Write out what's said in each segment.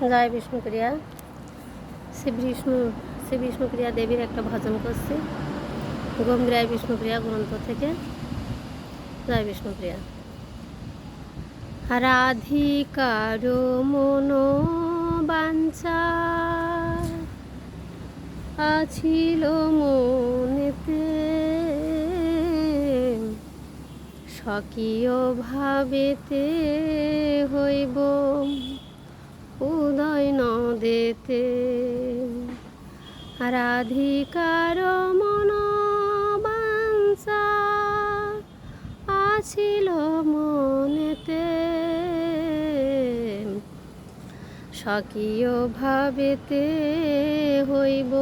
জয় বিষ্ণুপ্রিয়া শ্রী বিষ্ণু, শ্রী বিষ্ণুপ্রিয়া দেবীর একটা ভজন করছি। গম্ভীরায় বিষ্ণুপ্রিয়া গ্রন্থ থেকে। জয় বিষ্ণুপ্রিয়া রাধিকার মন বাঞ্ছা আছিল মনেতে স্বকীয় ভাবেতে হইব। উদয় নদেতে। রাধিকার মন আছিল মনেতে। স্বকীয় ভাবেতে হইব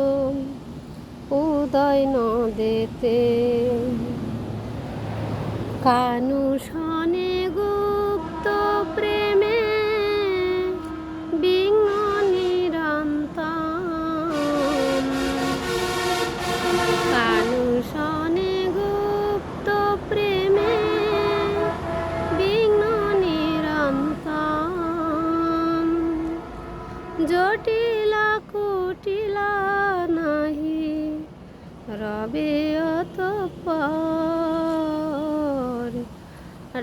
উদয় নদেতে। কানু কুটিলা নাহি, রবে অতপর।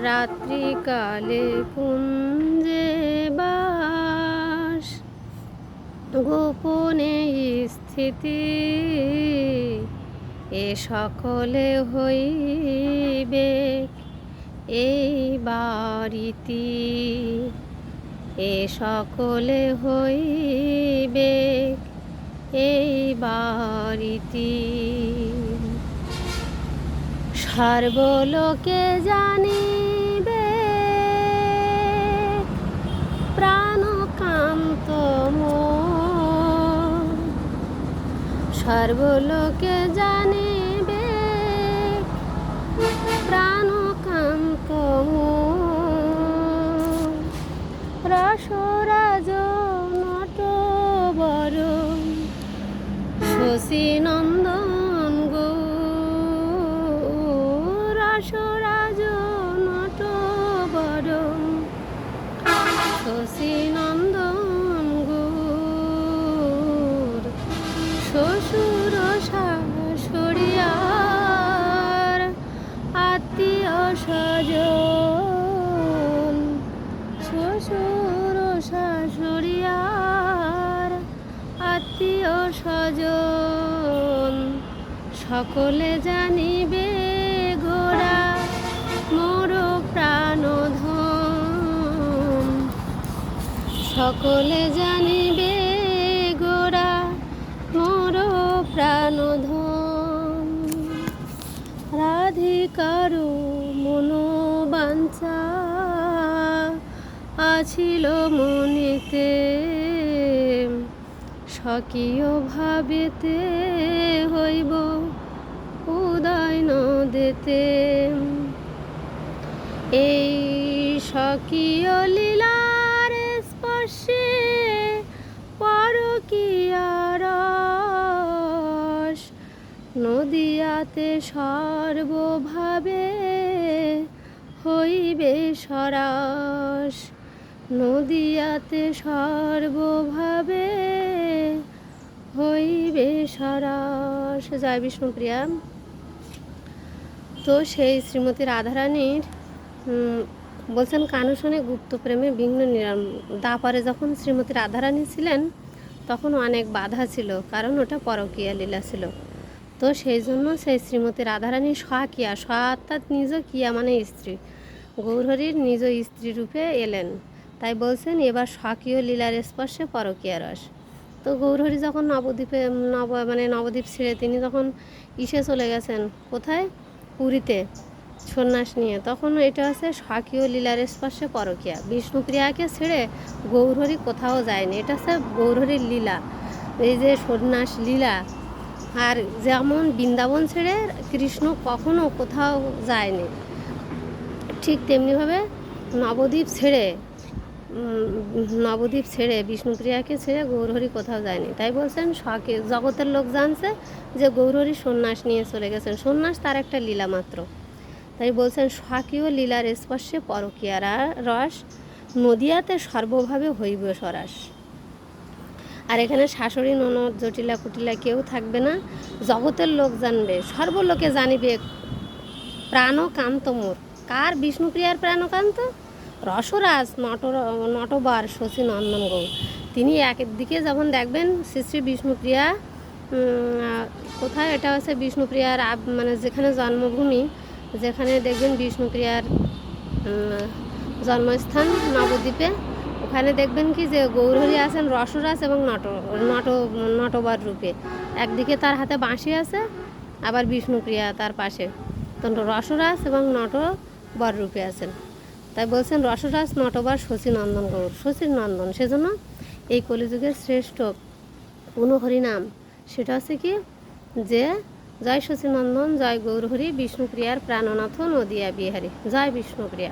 রাত্রিকালে কুঞ্জে বাস, গোপনে স্থিতি, এ সকলে হইবে এই বাড়িতি। এ সকলে হইবে এই বাড়িতি সর্বলোকে জানিবে প্রাণকান্ত। সর্বলোকে জানিবে প্রাণকান্ত। রসরাজ নট বড় শশী নন্দন আত্মীয় স্বজন, সকলে জানিবে গোড়া মোর প্রাণধন। সকলে জানিবে গোড়া মোর প্রাণধন। রাধিকার মনোবাঞ্ছা, আছিল মনেতে স্বকীয় ভাবেতে হইব উদয় নদেতে। এই স্বকীয় লীলার স্পর্শে পরকিয়ারস নদিয়াতে সর্বভাবে হইবে সরাস। নদিয়াতে সর্বভাবে হইবে সরাস। জয় বিষ্ণুপ্রিয়া তো সেই শ্রীমতী রাধারানীর বলছেন কানুশনে গুপ্ত প্রেমে বিঘ্ন নিরাম দাপারে যখন শ্রীমতী রাধারানী ছিলেন, তখন অনেক বাধা ছিল, কারণ ওটা পরকীয়া লীলা ছিল। তো সেই জন্য সেই শ্রীমতী রাধারানী স্বকিয়া, স্ব অর্থাৎ নিজ কিয়া মানে স্ত্রী। গৌরহরির নিজ স্ত্রী রূপে এলেন। তাই বলছেন, এবার স্বকীয় লীলার স্পর্শে পরকীয়া রস। তো গৌরহরি যখন নবদ্বীপে, নব মানে নবদ্বীপ ছেড়ে তিনি যখন ইসে চলে গেছেন কোথায়? পুরীতে সন্ন্যাস নিয়ে। তখন এটা হচ্ছে স্বকীয় লীলার স্পর্শে পরকীয়া। বিষ্ণুপ্রিয়াকে ছেড়ে গৌরহরি কোথাও যায়নি। এটা হচ্ছে গৌরহরির লীলা। এই যে সন্ন্যাস লীলা, আর যেমন বৃন্দাবন ছেড়ে কৃষ্ণ কখনো কোথাও যায়নি, ঠিক তেমনিভাবে নবদ্বীপ ছেড়ে নবদ্বীপ ছেড়ে, বিষ্ণুপ্রিয়াকে ছেড়ে গৌরহরি কোথাও যায়নি। তাই বলছেন, শখে জগতের লোক জানছে যে গৌরহরি সন্ন্যাস নিয়ে চলে গেছেন। সন্ন্যাস তার একটা লীলা মাত্র। তাই বলছেন, স্বকীয় লীলার স্পর্শে পরকীয়ারা রস, নদিয়াতে সর্বভাবে হইব সরাস। আর এখানে শাশুড়ি, ননদ, জটিলা কুটিলা কেউ থাকবে না। জগতের লোক জানবে, সর্বলোকে জানিবে, প্রাণকান্ত মোর। কার বিষ্ণুপ্রিয়ার প্রাণকান্ত? রসরাজ নট নটবার শশী নন্দন গৌ তিনি একদিকে যখন দেখবেন, শ্রী শ্রী বিষ্ণুপ্রিয়া কোথায়? এটা হচ্ছে বিষ্ণুপ্রিয়ার মানে যেখানে জন্মভূমি, যেখানে দেখবেন বিষ্ণুপ্রিয়ার জন্মস্থান নবদ্বীপে। ওখানে দেখবেন কি যে গৌরহরি আছেন রসরাজ এবং নট নট নটবার রূপে। একদিকে তার হাতে বাঁশি আছে, আবার বিষ্ণুপ্রিয়া তার পাশে। তো রসরাজ এবং নটবর রূপে আছেন। তাই বলছেন রসরাজ নটবার শশী নন্দন গৌর শশীর নন্দন সেজন্য এই কলিযুগের শ্রেষ্ঠ হরিনাম। সেটা হচ্ছে কি? যে, জয় শশী নন্দন জয় গৌরহরি, বিষ্ণুপ্রিয়ার প্রাণনাথ নদিয়া বিহারী। জয় বিষ্ণুপ্রিয়া।